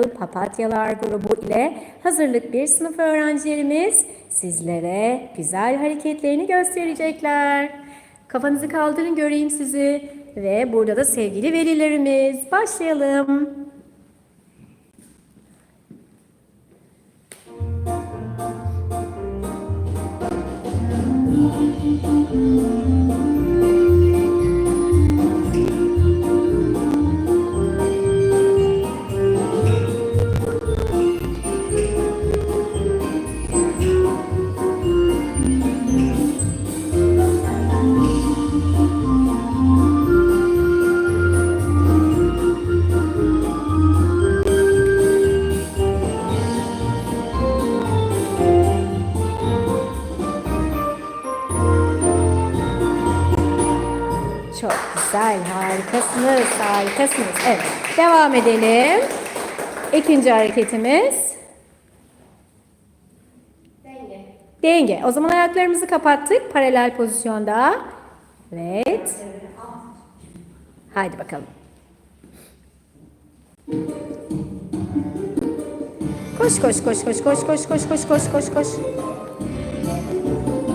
Papatyalar grubu ile hazırlık bir sınıf öğrencilerimiz sizlere güzel hareketlerini gösterecekler. Kafanızı kaldırın göreyim sizi ve burada da sevgili velilerimiz başlayalım. Çok güzel, harikasınız, harikasınız. Evet, devam edelim. İkinci hareketimiz. Denge. Denge. O zaman ayaklarımızı kapattık paralel pozisyonda. Evet. Haydi bakalım. Koş koş koş koş koş koş koş koş koş koş koş.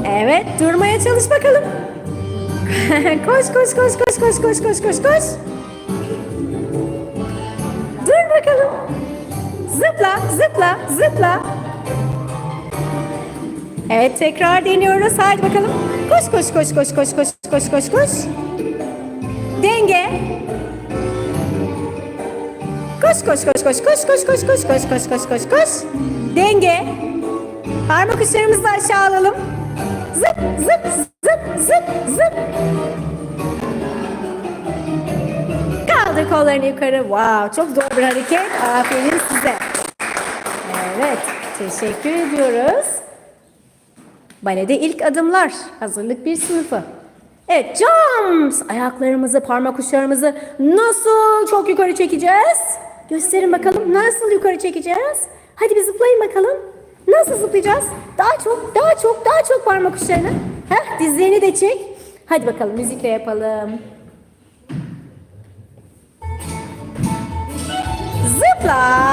Evet, durmaya çalış bakalım. Koş koş koş koş koş koş koş koş koş. Dur bakalım. Zıpla, zıpla, zıpla. Evet tekrar deniyoruz. Hadi bakalım. Koş koş koş koş koş koş koş koş koş. Denge. Koş koş koş koş koş koş koş koş koş koş koş koş koş. Denge. Parmak uçlarımızı aşağı alalım. Zıp zıp zıp zıp zıp. Kaldır kollarını yukarı. Wow, çok zor bir hareket. Aferin size. Evet, teşekkür ediyoruz. Balede ilk adımlar. Hazırlık bir sınıfı. Evet, jumps. Ayaklarımızı, parmak uçlarımızı nasıl çok yukarı çekeceğiz? Gösterin bakalım. Nasıl yukarı çekeceğiz? Hadi bir zıplayın bakalım. Nasıl zıplayacağız? Daha çok, daha çok, daha çok parmak uçlarını. Heh, dizlerini de çek. Hadi bakalım müzikle yapalım. Zıpla.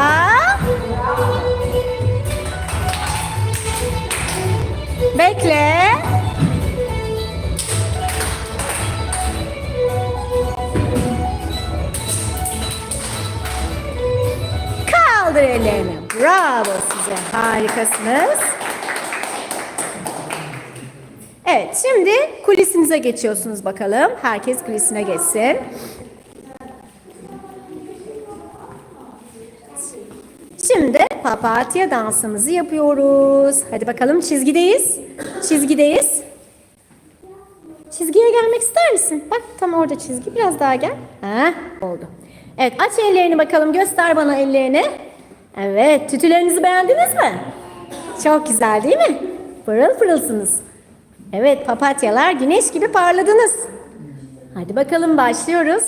Bekle. Kaldır ellerini. Bravo size. Harikasınız. Evet, şimdi kulisinize geçiyorsunuz bakalım. Herkes kulisine geçsin. Şimdi papatya dansımızı yapıyoruz. Hadi bakalım çizgideyiz. Çizgideyiz. Çizgiye gelmek ister misin? Bak tam orada çizgi. Biraz daha gel. Ha, oldu. Evet aç ellerini bakalım. Göster bana ellerini. Evet tütülerinizi beğendiniz mi? Çok güzel değil mi? Pırıl pırılsınız. Evet papatyalar güneş gibi parladınız. Hadi bakalım başlıyoruz.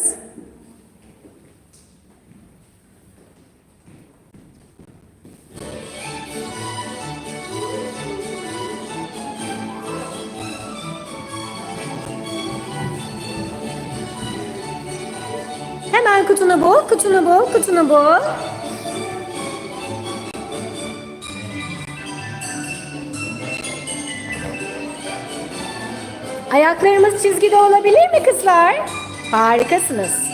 Hemen kutunu bul, kutunu bul, kutunu bul. Ayaklarımız çizgide olabilir mi kızlar? Harikasınız.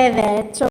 Evet, çok